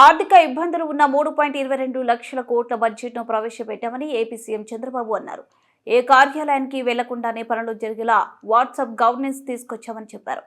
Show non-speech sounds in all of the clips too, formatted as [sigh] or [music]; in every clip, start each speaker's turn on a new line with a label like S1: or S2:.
S1: ఆర్థిక ఇబ్బందులు ఉన్న మూడు పాయింట్ ఇరవై రెండు లక్షల కోట్ల బడ్జెట్ను ప్రవేశపెట్టామని ఏపీ సీఎం చంద్రబాబు అన్నారు. ఏ కార్యాలయానికి వెళ్ళకుండానే పనులు జరిగేలా వాట్సాప్ గవర్నెన్స్ తీసుకొచ్చామని చెప్పారు.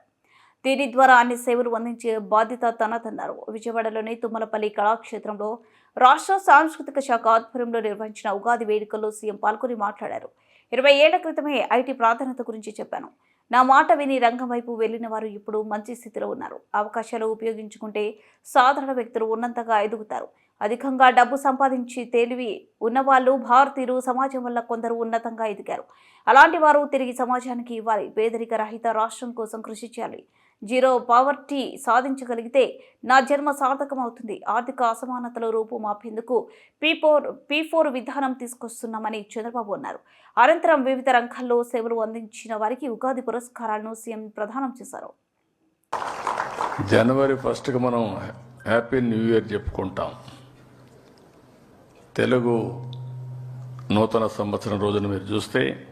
S1: దీని ద్వారా అన్ని సేవలు అందించే బాధ్యత తనదన్నారు. విజయవాడలోని తుమ్మలపల్లి కళాక్షేత్రంలో రాష్ట్ర సాంస్కృతిక శాఖ ఆధ్వర్యంలో నిర్వహించిన ఉగాది వేడుకల్లో సీఎం పాల్గొని మాట్లాడారు. ఇరవై ఏళ్ళ క్రితమే ఐటీ ప్రాధాన్యత గురించి చెప్పాను. నా మాట విని రంగం వైపు వెళ్ళిన వారు ఇప్పుడు మంచి స్థితిలో ఉన్నారు. అవకాశాలు ఉపయోగించుకుంటే సాధారణ వ్యక్తులు ఉన్నంతగా ఎదుగుతారు. అధికంగా డబ్బు సంపాదించి తేలివి ఉన్నవాళ్ళు భారతీయులు సమాజం వల్ల కొందరు ఉన్నతంగా ఎదిగారు. అలాంటి వారు తిరిగి సమాజానికి ఇవ్వాలి. పేదరిక రహిత రాష్ట్రం కోసం కృషి చేయాలి. జీరో పావర్టీ సాధించగలిగితే నా జన్మ సార్థకమవుతుంది. ఆర్థిక అసమానతల రూపు మాపేందుకు పీ ఫోర్ పీ ఫోర్ విధానం తీసుకొస్తున్నామని చంద్రబాబు అన్నారు. అనంతరం వివిధ రంగాల్లో సేవలు అందించిన వారికి ఉగాది పురస్కారాలను సీఎం ప్రదానం చేశారు.
S2: జనవరి ఫస్ట్కి మనం హ్యాపీ న్యూ ఇయర్ చెప్పుకుంటాం. తెలుగు నూతన సంవత్సరం రోజున మీరు చూస్తే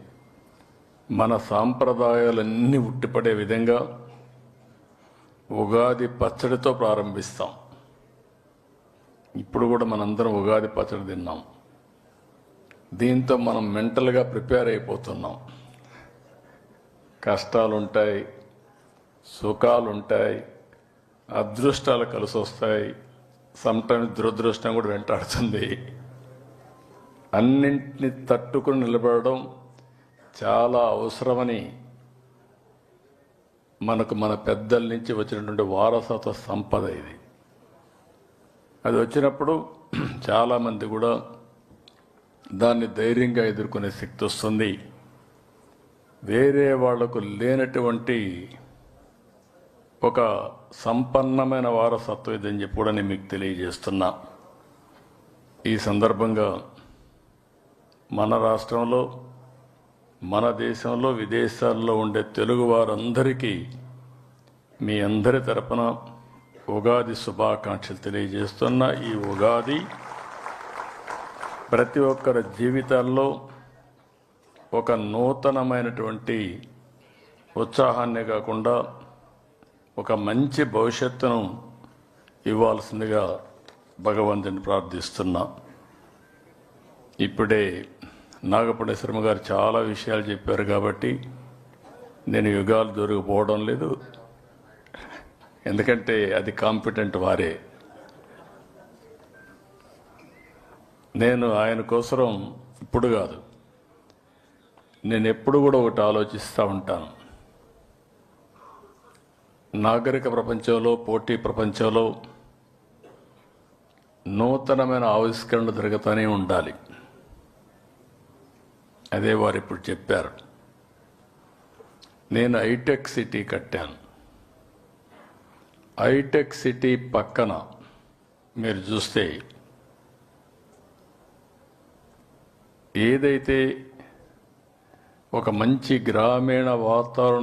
S2: మన సాంప్రదాయాలన్నీ ఉట్టిపడే విధంగా ఉగాది పచ్చడితో ప్రారంభిస్తాం. ఇప్పుడు కూడా మనందరం ఉగాది పచ్చడి తిన్నాం. దీంతో మనం మెంటల్గా ప్రిపేర్ అయిపోతున్నాం. కష్టాలుంటాయి సుఖాలుంటాయి అదృష్టాలు కలిసి వస్తాయి సమ్టైమ్స్ దురదృష్టం కూడా వెంటాడుతుంది. అన్నింటిని తట్టుకుని నిలబడడం చాలా అవసరమని మనకు మన పెద్దల నుంచి వచ్చినటువంటి వారసత్వ సంపద ఇది. అది వచ్చినప్పుడు [clears throat] చాలామంది కూడా దాన్ని ధైర్యంగా ఎదుర్కొనే శక్తి వస్తుంది. వేరే వాళ్ళకు లేనటువంటి ఒక సంపన్నమైన వారసత్వం ఇదని చెప్పి కూడా నేను మీకు తెలియజేస్తున్నా. ఈ సందర్భంగా మన రాష్ట్రంలో మన దేశంలో విదేశాల్లో ఉండే తెలుగు వారందరికీ మీ అందరి తరపున ఉగాది శుభాకాంక్షలు తెలియజేస్తున్న. ఈ ఉగాది ప్రతి ఒక్కరి జీవితాల్లో ఒక నూతనమైనటువంటి ఉత్సాహాన్ని కాకుండా ఒక మంచి భవిష్యత్తును ఇవ్వాల్సిందిగా భగవంతుని ప్రార్థిస్తున్నా. ఇప్పుడే నాగపూడి గారు చాలా విషయాలు చెప్పారు కాబట్టి నేను యుగాలు దొరికిపోవడం లేదు. ఎందుకంటే అది కాంపిటెంట్ వారే. నేను ఆయన కోసం ఇప్పుడు కాదు. నేను ఎప్పుడు కూడా ఒకటి ఆలోచిస్తూ ఉంటాను. నాగరిక ప్రపంచంలో పోటీ ప్రపంచంలో నూతనమైన ఆవిష్కరణలు జరుగుతూనే ఉండాలి. అదే వారు ఇప్పుడు చెప్పారు. నేను ఐటెక్ సిటీ కట్టాను. ఐటెక్ సిటీ పక్కన మీరు చూస్తే ఏదైతే ఒక మంచి గ్రామీణ వాతావరణం